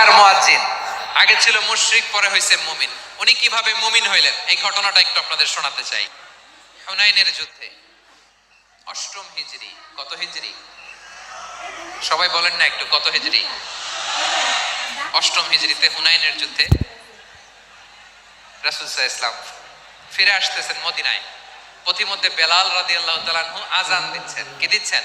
আর মুয়াজ্জিন। আগে ছিল মুশরিক, পরে হয়েছে মুমিন। উনি কীভাবে মুমিন হইলেন? এই ঘটনাটা একটু আপনাদের শোনাতে চাই। হুনাইনের যুদ্ধে অষ্টম হিজরি, কত হিজরি? সবাই বলেন না একটু, কত হিজরি? অষ্টম হিজরিতে হুনাইনের যুদ্ধে রাসুলসাহ ইসলাম ফিরে আসতেছেন মদিনায়। পথিমধ্যে বেলাল রাদি আল্লাহ তালানহু আজান দিচ্ছেন। কি দিচ্ছেন?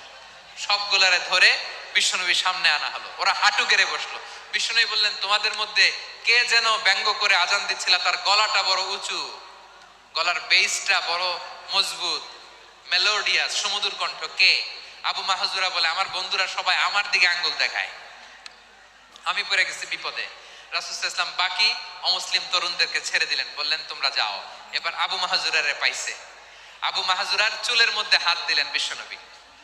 সবগুলারে ধরে বিশ্বনবী সামনে আনা হলো। ওরা হাঁটু গেড়ে বসল। বিশ্বনবী বললেন, তোমাদের মধ্যে কে যেন ব্যঙ্গ করে আজান দিচ্ছিল, তার গলাটা বড় উঁচু। গলার বেসটা বড় মজবুত। মেলোডিয়াস সমুদ্র কণ্ঠ। কে? আবু মাহাজুরা বলে, আমার বন্ধুরা সবাই আমার দিকে আঙ্গুল দেখায়। আমি পড়ে গেছি বিপদে। রাসুল ইসলাম বাকি অমুসলিম তরুণদেরকে ছেড়ে দিলেন। বললেন, তোমরা যাও। এবার আবু মাহাজুরারে পাইছে। আবু মাহাজুরার চুলের মধ্যে হাত দিলেন বিশ্বনবী।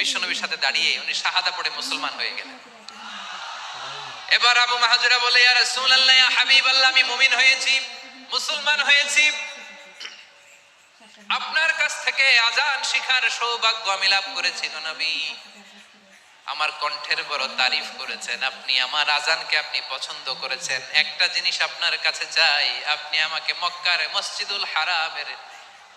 বিশ্বনবীর সাথে দাঁড়িয়ে উনি শাহাদা পড়ে মুসলমান হয়ে গেলেন। এবার আবু মাহাজুরা বলে ইয়া রাসূলুল্লাহ ইয়া হাবিবাল্লাহ আমি মুমিন হয়েছি মুসলমান হয়েছি। আপনার কাছ থেকে আজান শিখার সৌভাগ্য আমি লাভ করেছি নবী। আমার কণ্ঠের বড় তারিফ করেছেন। আপনি আমার আজানকে আপনি পছন্দ করেছেন। একটা জিনিস আপনার কাছে চাই। আপনি আমাকে মক্কার মসজিদুল হারামের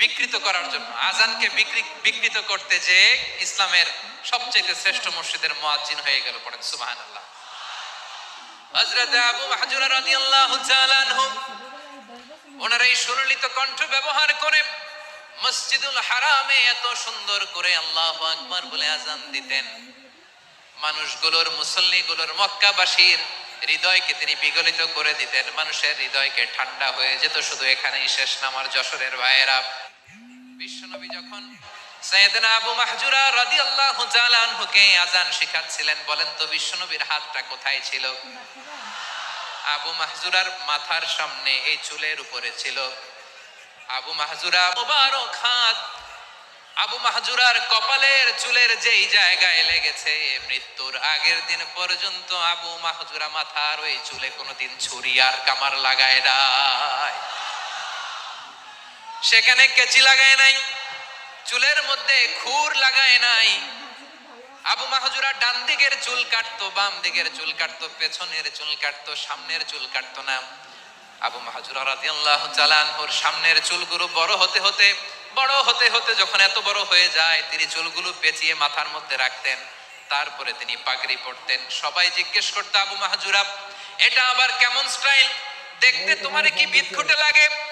বিকৃত করার জন্য। আজানকে বিকৃত করতে যে ইসলামের সবচেয়ে শ্রেষ্ঠ মসজিদের মুয়াজ্জিন হয়ে গেল পড়েন আবু মাহজুরা রাদিয়াল্লাহু তাআলা আনহু, ওনার এই সুললিত কণ্ঠ ব্যবহার করে মসজিদুল হারামে এত সুন্দর করে আল্লাহ বলে আজান দিতেন। মানুষগুলোর, মুসল্লিগুলোর, মক্কাবাসীর হৃদয়কে তিনি বিগলিত করে দিতেন। মানুষের হৃদয়কে ঠান্ডা হয়ে যেত, শুধু এখানেই শেষ নামার যশোরের ভাইয়েরা বিশ্বনবী যখন সৈয়দনা আবু মাহজুরা রাদিয়াল্লাহু তাআলা আনহুকে শেখাচ্ছিলেন, বলেন, তো বিশ্বনবীর হাতটা কোথায় ছিল? আবু মাহজুরার মাথার সামনে এই চুলের উপরে ছিল। আবু মাহজুরা হাত, আবু মাহজুরার কপালের চুলের যেই জায়গায় লেগেছে মৃত্যুর আগের দিন পর্যন্ত আবু মাহজুরা মাথার ওই চুলে কোনোদিন ছুরি আর কামার লাগায় নাই। সেখানে কেচি লাগায় নাই, চুলের মধ্যে খুর লাগায় নাই। আবু মাহজুরা ডান দিকের চুল কাটতো, বাম দিকের চুল কাটতো, পেছনের চুল কাটতো, সামনের চুল কাটতো না। আবু মাহজুরা তাআলা আনহুর সামনের চুলগুলো বড় হতে হতে, বড় হতে হতে যখন এত বড় হয়ে যায়, তিনি চুলগুলো পেঁচিয়ে মাথার মধ্যে রাখতেন। তারপরে তিনি পাগড়ি পরতেন। সবাই জিজ্ঞেস করতো, আবু মাহজুরা, এটা আবার কেমন স্টাইল? দেখতে তোমার কি বিদঘুটে লাগে?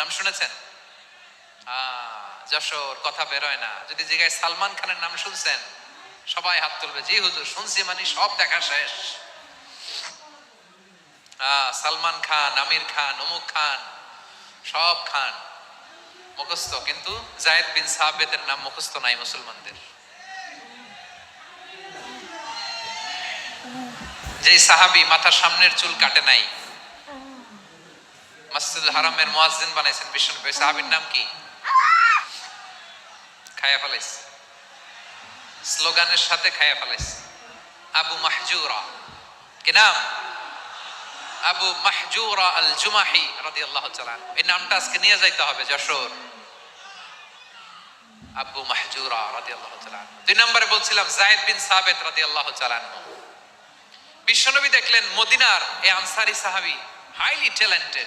নাম শুনেছেন? যশোর, কথা বেরোয় না। যদি জিগায় সালমান খানের নাম শুনছেন, সবাই হাত তুলবে। জি হুজুর, শুনছি মানে সব দেখা শেষ। সালমান খান, আমির খান, অমুক খান, সব খান মুখস্থ। কিন্তু জায়েদ বিন সাবেতের নাম মুখস্থ নাই মুসলমানদের। যেই সাহাবি মাথার সামনের চুল কাটে নাই মসজিদুল হারামের মুয়াজ্জিন বানাইছেন বিষ্ণু সাহাবীর নাম কি? খায়া ফেলাইছে। স্লোগানের সাথে খায়া ফেলাইছে। আবু মাহজুরা। কি নাম? আবু মাহজুরা আল জুমাহি রাদিয়াল্লাহু তাআলা। এই নামটা আজকে নিয়ে যাইতে হবে যশোর। আবু মাহজুরা রাদিয়াল্লাহু তাআলা। দুই নম্বরে বলছিলাম, জায়েদ বিন সাবেত রাদিয়াল্লাহু তাআলা। বিশ্বনবী দেখলেন মদিনার এই আনসারি সাহাবি হাইলি ট্যালেন্টেড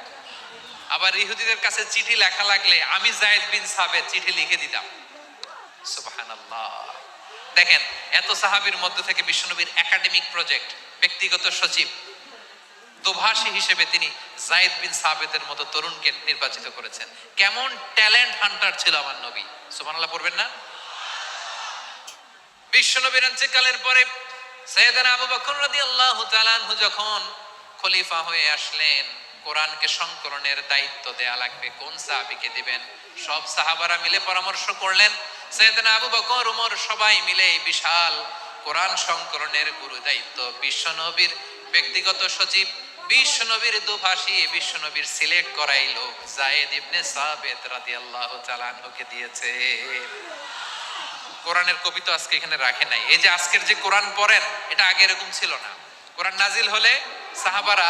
আবার ইহুদিদের কাছে চিঠি লেখা লাগলে আমি জায়েদ বিন সাবেদ চিঠি লিখে দিতাম। দেখেন, এত সাহাবীর মধ্য থেকে বিশ্বনবীর একাডেমিক প্রজেক্ট, ব্যক্তিগত সচিব, দোভাষী হিসেবে তিনি জায়েদ বিন সাবেদের মতো তরুণকে নির্বাচিত করেছেন। কেমন ট্যালেন্ট হান্টার ছিল আমার নবী। সুবহানাল্লাহ পড়বেন না? বিশ্বনবীর কালের পরে সৈয়দানা আবু বকর রাদিয়াল্লাহু তাআলা যখন খলিফা হয়ে আসলেন কোরআনকে সংকলনের দায়িত্ব দেয়া লাগবে। কোন সাহাবীকে দিবেন? সব সাহাবারা মিলে পরামর্শ করলেন, সৈয়দানা আবু বকর, উমর সবাই মিলে বিশাল কোরআন সংকলনের গুরু দায়িত্ব। বিশ্বনবীর ব্যক্তিগত সচিব বিশ্বনবীর দুভাষী বিশ্বনবীর সিলেক্ট করাই লোক। জায়েদ ইবনে রাদিয়াল্লাহু তাআলা আনহুকে দিয়েছে। কোরআনের কবি তো আজকে এখানে রাখে নাই। এই যে আজকের যে কোরআন পড়েন, এটা আগে এরকম ছিল না। কোরআন নাজিল হলে সাহাবারা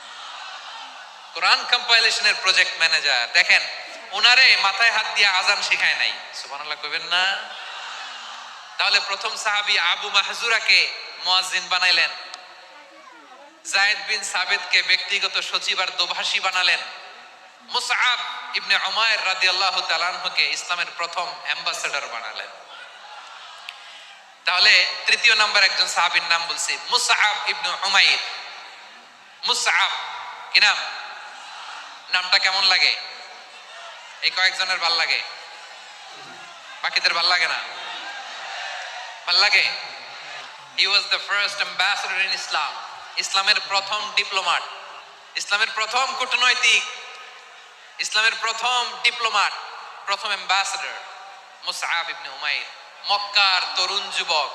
কোরআন কম্পাইলেশনের প্রজেক্ট ম্যানেজার। দেখেন, ওনারে মাথায় হাত দিয়ে আজান শেখায় নাই। সুবহানাল্লাহ কইবেন না? তাহলে প্রথম সাহাবী আবু মাহজুরাকে মুয়াজ্জিন বানাইলেন। জায়েদ বিন সাবেদকে ব্যক্তিগত সচিব আর দোভাষী বানালেন। মুসআব ইবনে উমায়ের রাদিয়াল্লাহু তাআলা আনহুকে ইসলামের প্রথম অ্যাম্বাসেডর বানালেন। তাহলে তৃতীয় নাম্বার একজন সাহাবীর নাম বলছি মুসআব ইবনে উমাইর। মুসআব কি নাম? নামটা কেমন লাগে? এই কয়েকজনের ভালো লাগে। বাকিদের ভালো লাগে না? ভালো লাগে? He was the first ambassador in Islam ইসলামের প্রথম ডিপ্লোমাট ইসলামের প্রথম কূটনৈতিক। ইসলামের প্রথম ডিপ্লোমাট প্রথম অ্যাম্বাসেডর মুসআব ইবনে উমাইর, মক্কার তরুণ যুবক।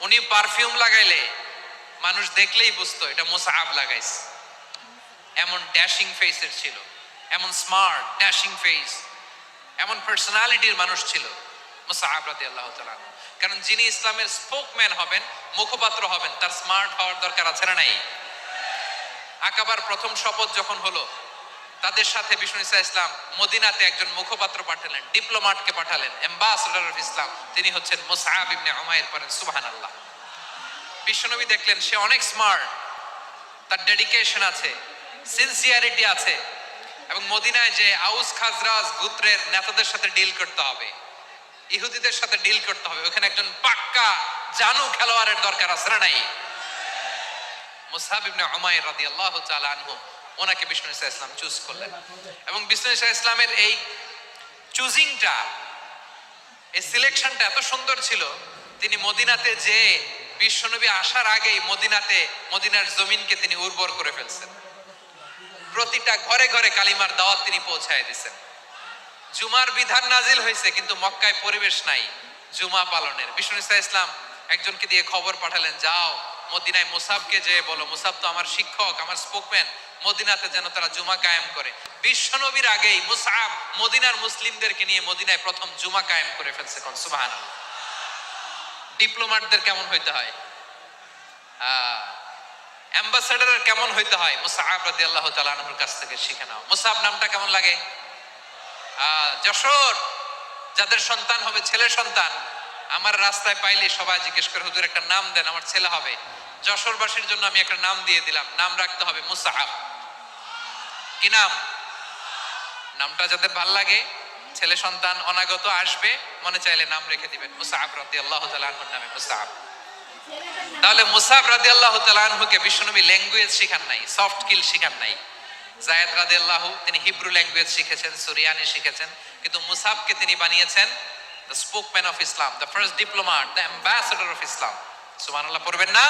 উনি পারফিউম লাগাইলে মানুষ দেখলেই বুঝতো, এটা মুসআব লাগাইছে। এমন ড্যাশিং ফেসের ছিল, এমন স্মার্ট ড্যাশিং ফেস এমন পার্সোনালিটির মানুষ ছিল মুসাহাব রাদিয়াল্লাহু তাআলা কারণ যিনি ইসলামের স্পোকম্যান হবেন, মুখপাত্র হবেন, তার স্মার্ট হওয়ার দরকার আছে না নাই? আকাবার প্রথম শপথ যখন হলো, তাদের সাথে বিষ্ণু ইসা ইসলাম মদিনাতে একজন মুখপাত্র পাঠালেন, ডিপ্লোমাটকে পাঠালেন অ্যাম্বাসেডর অফ ইসলাম তিনি হচ্ছেন মুসাহাব ইবনে উমাইর পরেন, সুবহানাল্লাহ। বিশ্বনবী দেখলেন সে অনেক স্মার্ট তার ডেডিকেশন আছে সিনসিয়ারিটি আছে। এবং মদিনায় যে আউস খাজরাজ গুত্রের নেতাদের সাথে ডিল করতে হবে। ইহুদিদের সাথে ডিল করতে হবে। ওখানে একজন পাক্কা, জানু খেলোয়াড়ের দরকার আছে না নাই? মুসাহাব ইবনে রাদিয়াল্লাহু তাআলা আনহু, ওনাকে ইসলাম চুজ করলেন। এবং ইসলামের এই চুজিংটা এই সিলেকশনটা এত সুন্দর ছিল, তিনি মদিনাতে যে বিশ্বনবী আসার আগেই মদিনাতে, মদিনার জমিনকে তিনি উর্বর করে ফেলছেন। প্রতিটা ঘরে ঘরে কালিমার দাওয়াত তিনি পৌঁছায় দিছেন। জুমার বিধান নাজিল হয়েছে, কিন্তু মক্কায় পরিবেশ নাই জুমা পালনের। বিষ্ণু ইসা ইসলাম একজনকে দিয়ে খবর পাঠালেন, যাও মদিনায় মুসাবকে যে বলো। মুসাব তো আমার শিক্ষক, আমার স্পোকম্যান। মদিনাতে যেন তারা জুমা কায়েম করে। বিশ্বনবীর আগেই মুসাব মদিনার মুসলিমদেরকে নিয়ে মদিনায় প্রথম জুমা কায়েম করে ফেলছে কোন সুবাহান ডিপ্লোমাটদের কেমন হইতে হয়? অ্যাম্বাসেডারের কেমন হইতে হয়? মুসাহাব রাদি আল্লাহ তালানহুর কাছ থেকে শিখে নাও। মুসাহাব নামটা কেমন লাগে? যশোর! যাদের সন্তান হবে ছেলে সন্তান। আমার রাস্তায় পাইলে সবাই জিজ্ঞেস করে, হুজুর, একটা নাম দেন, আমার ছেলে হবে। যশোরবাসীর জন্য আমি একটা নাম দিয়ে দিলাম। নাম রাখতে হবে মুসাহাব কি নাম? নামটা যাদের ভালো লাগে, ছেলে সন্তান অনাগত আসবে, মনে চাইলে নাম রেখে দিবেন। মুসাহাব রাদি আল্লাহ তালানহুর নামে মুসাহাব তাহলে মুসাব রাদি আল্লাহ তালানহুকে বিশ্বনবী ল্যাঙ্গুয়েজ শিখান নাই, সফট কিল শিখান নাই। জায়দ রাদি আল্লাহ তিনি হিব্রু ল্যাঙ্গুয়েজ শিখেছেন, সুরিয়ানি শিখেছেন, কিন্তু মুসাবকে তিনি বানিয়েছেন the spokesman of Islam the first diplomat the ambassador of Islam সুবহানাল্লাহ, পড়বেন না?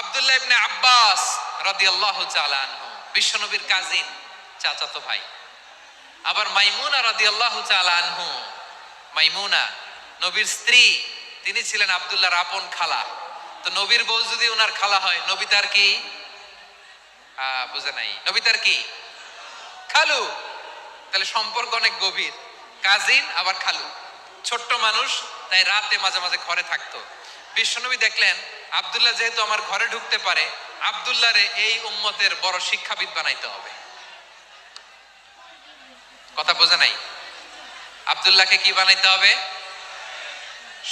আব্দুল্লাহ ইবনে আব্বাস রাদিয়াল্লাহু তাআলা আনহু, বিশ্বনবীর কাজিন চাচাতো ভাই। আবার মাইমুনা রাদিয়াল্লাহু তাআলা আনহু, মাইমুনা, নবীর স্ত্রী তিনি ছিলেন আব্দুল্লাহর আপন খালা। তো নবীর বউ যদি ওনার খালা হয়, নবী তার কি? বুঝে নাই। নবী তার কি? খালু। তাহলে সম্পর্ক অনেক গভীর। কাজিন, আবার খালু। ছোট্ট মানুষ, তাই রাতে মাঝে মাঝে ঘরে থাকতো। বিশ্বনবী দেখলেন, আব্দুল্লাহ যেহেতু আমার ঘরে ঢুকতে পারে, আব্দুল্লাহরে এই উম্মতের বড় শিক্ষাবিদ বানাইতে হবে। কথা বোঝে নাই? আব্দুল্লাহকে কি বানাইতে হবে?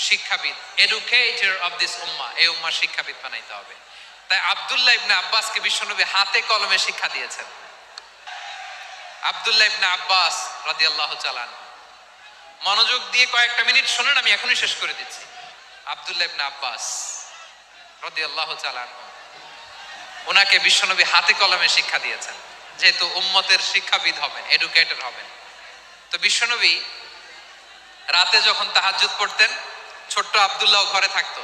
শিক্ষাবিদ এডুকেটর অফ দিস উম্মা এই উম্মা শিক্ষাবিদ বানাইতে হবে। তাই আব্দুল্লাহ ইবনে আব্বাসকে বিশ্বনবী হাতে কলমে শিক্ষা দিয়েছেন। আব্দুল্লাহ ইবনে আব্বাস রাদিয়াল্লাহু চালান মনোযোগ দিয়ে কয়েকটা মিনিট শুনেন, আমি এখনই শেষ করে দিচ্ছি। আব্দুল্লাহ ইবনে আব্বাস রাদিয়াল্লাহু চালান ওনাকে বিশ্বনবী হাতে কলমে শিক্ষা দিয়েছেন। যেহেতু উম্মতের শিক্ষাবিদ হবেন এডুকেটর হবেন। তো বিশ্বনবী রাতে যখন তাহাজ্জুদ পড়তেন ছোট্ট আব্দুল্লাহ ঘরে থাকতো।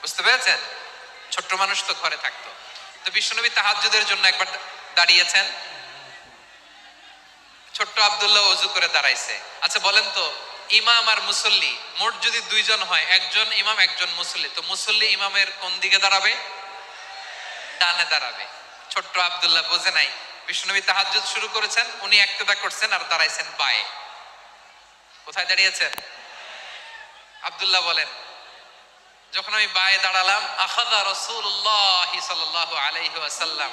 বুঝতে পেরেছেন? ছোট্ট মানুষ তো ঘরে থাকতো। তো বিশ্বনবী তাহাজ্জুদের জন্য একবার দাঁড়িয়েছেন। ছোট্ট আব্দুল্লাহ অজু করে দাঁড়াইছে। আচ্ছা বলেন তো, ইমাম আর মুসল্লি, মোট যদি দুইজন হয়, একজন ইমাম, একজন মুসল্লি, তো মুসল্লি ইমামের কোন দিকে দাঁড়াবে? ডানে দাঁড়াবে। ছোট্ট আব্দুল্লাহ বোঝে নাই। বিষ্ণুনবী তাহাজ্জুদ শুরু করেছেন, উনি একতেদা করছেন আর দাঁড়াইছেন বায়ে। কোথায় দাঁড়িয়েছেন? আব্দুল্লাহ বলেন, যখন আমি বায়ে দাঁড়ালাম আখাদা রাসূলুল্লাহ সাল্লাল্লাহু আলাইহি ওয়াসাল্লাম,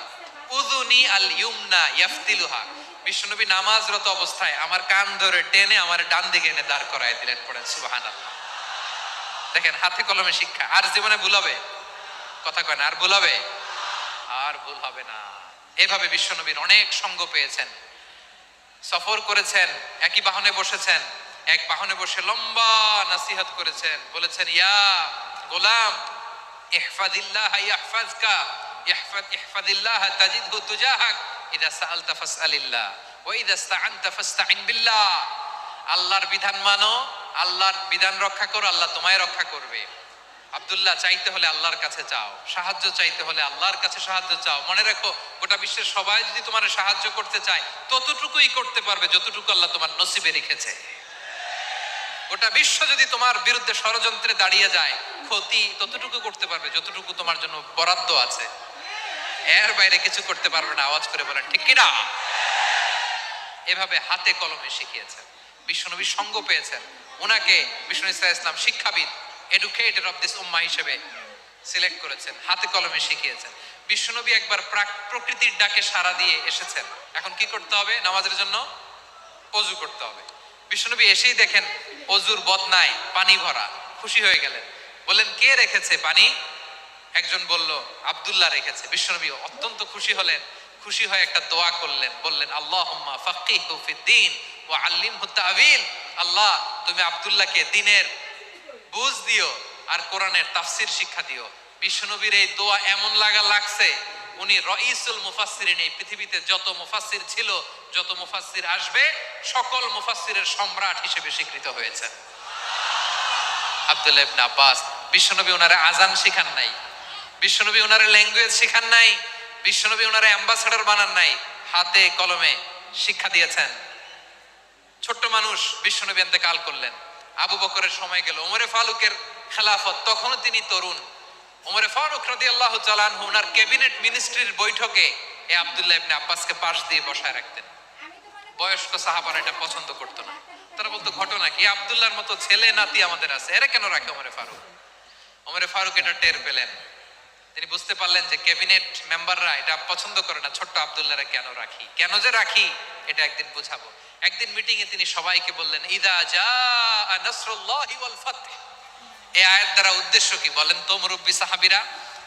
উযুনি আল ইউমনা ইয়াফতিলুহা। বিশ্বনবী নামাজরত অবস্থায় আমার কান ধরে টেনে আমার ডান দিকে এনে দাঁড় করায় দিলেন পড়েন, সুবহানাল্লাহ। দেখেন, হাতে কলমে শিক্ষা। আর জীবনে ভুল হবে? কথা কয় না, আর ভুল হবে? আর ভুল হবে না। এভাবে বিশ্বনবীর অনেক সঙ্গ পেয়েছেন। সফর করেছেন, একই বাহনে বসেছেন। এক বাহনে বসে লম্বা নাসিহাত করেছেন। বলেছেন, ইয়া গোলাম, ইহফাদিল্লাহ ইহফাদ, ইহফাদিল্লাহ তাজিদহু তুজাহাক, ইদা সাআলতা ফাসআলিল্লাহ, ওয়া ইদা ইসতাআনতা বিল্লাহ। আল্লাহর বিধান মানো, আল্লাহর বিধান রক্ষা করো, আল্লাহ তোমায় রক্ষা করবে। আব্দুল্লাহ, চাইতে হলে আল্লাহর কাছে চাও সাহায্য চাইতে হলে আল্লাহর কাছে সাহায্য চাও। মনে রাখো, গোটা বিশ্বের সবাই যদি তোমার সাহায্য করতে চায়, ততটুকুই করতে পারবে, যতটুকু আল্লাহ তোমার নসিবে রেখেছে। গোটা বিশ্ব যদি তোমার বিরুদ্ধে ষড়যন্ত্রে দাঁড়িয়ে যায়, ক্ষতি ততটুকু করতে পারবে, যতটুকু তোমার জন্য বরাদ্দ আছে। এর বাইরে কিছু করতে পারবে না, আওয়াজ করে বলেন, ঠিক কিনা? এভাবে হাতে কলমে শিখিয়েছেন, বিশ্বনবী সঙ্গ পেয়েছেন। ওনাকে বিষ্ণু ইসলাম ইসলাম শিক্ষাবিদ এডুকেটেড অফ দিস উম্মা হিসেবে সিলেক্ট করেছেন, হাতে কলমে শিখিয়েছেন। বিশ্বনবী একবার প্রাক- প্রকৃতির ডাকে সাড়া দিয়ে এসেছেন। এখন কি করতে হবে? নামাজের জন্য অজু করতে হবে। বিশ্বনবী এসেই দেখেন অজুর বদনায় পানি ভরা। খুশি হয়ে গেলেন। বললেন, কে রেখেছে পানি? একজন বলল, আব্দুল্লাহ রেখেছে। বিশ্বনবী অত্যন্ত খুশি হলেন। খুশি হয়ে একটা দোয়া করলেন। বললেন আল্লাহ ফাক্কিহু ফিদ্দিন ওয়া আল্লিমহু তাবিল আল্লাহ, তুমি আব্দুল্লাহকে দিনের বুঝ দিও আর কোরআনের তাফসির শিক্ষা দিও। বিশ্বনবীর এই দোয়া এমন লাগা লাগছে উনি রইসুল মুফাসসিরিন, এই পৃথিবীতে যত মুফাসসির ছিল, যত মুফাসসির আসবে, সকল মুফাসসিরের সম্রাট হিসেবে স্বীকৃত হয়েছেন আব্দুল্লাহ ইবনে আব্বাস, বিশ্বনবী ওনারে আজান শিখান নাই, বিশ্বনবী ওনারে ল্যাঙ্গুয়েজ শিখান নাই, বিশ্বনবী ওনারে অ্যাম্বাসেডর বানান নাই, হাতে কলমে শিক্ষা দিয়েছেন। ছোট্ট মানুষ বিশ্বনবী কাল করলেন। আবু বকরের সময় গেল, ওমরে ফালুকের খেলাফত, তখনও তিনি তরুণ। ওমরে ফারুক রাদিয়াল্লাহু তাআলা আনহু ওনার ক্যাবিনেট মিনিস্ট্রির বৈঠকে এ আব্দুল্লাহ ইবনে আব্বাসকে পাশ দিয়ে বসায় রাখতেন। বয়স্ক সাহাবারা এটা পছন্দ করতো না। তারা বলতো, ঘটনা কি? আব্দুল্লাহর মতো ছেলে নাতি আমাদের আছে। এরা কেন রাখে ওমরে ফারুক? ওমরে ফারুক এটা টের পেলেন। তিনি বুঝতে পারলেন যে ক্যাবিনেট মেম্বাররা এটা পছন্দ করে না, ছোট্ট আব্দুল্লাহরা কেন রাখি? কেন যে রাখি? এটা একদিন বুঝাবো। একদিন মিটিং এ তিনি সবাইকে বললেন, ইদা জা নাসরুল্লাহি ওয়াল ফাতহ। এই আয়াত দ্বারা উদ্দেশ্য কি? বলেন তো মুরব্বী সাহাবীরা।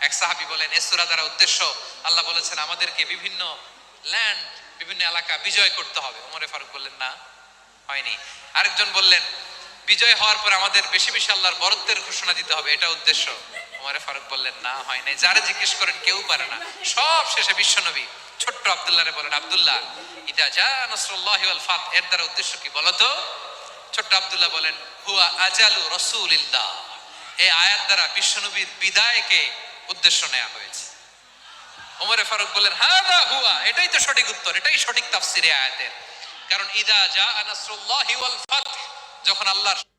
এক সাহাবী বলেন এ সূরা দ্বারা উদ্দেশ্য আল্লাহ বলেছেন, আমাদেরকে বিভিন্ন ল্যান্ড বিভিন্ন এলাকা বিজয় করতে হবে। ওমরে ফারুক বললেন, না, হয়নি। আরেকজন বললেন, বিজয় হওয়ার পর আমাদের বেশি বেশি আল্লাহর বরত্বের ঘোষণা দিতে হবে এটা উদ্দেশ্য। ওমরে ফারুক বললেন, না হয় নাই যারা জিজ্ঞেস করেন, কেউ পারে না। সব শেষে বিশ্বনবী ছোট্ট আব্দুল্লাহরে বলেন, আব্দুল্লাহ, ইদা জা নাসরুল্লাহি ওয়াল ফাত। এর দ্বারা উদ্দেশ্য কি বলতো? ছোট্ট আব্দুল্লাহ বলেন, হুয়া আজালু রসুলিল্লাহ। এই আয়াত দ্বারা বিশ্বনবীর বিদায়কে উদ্দেশ্য নেওয়া হয়েছে। ওমরে ফারুক বললেন হাদা হুয়া, এটাই তো সঠিক উত্তর, এটাই সঠিক তাফসিরে আয়াতের। কারণ, ইদা জা আনাসুল্লাহ ওয়াল ফাত যখন আল্লাহর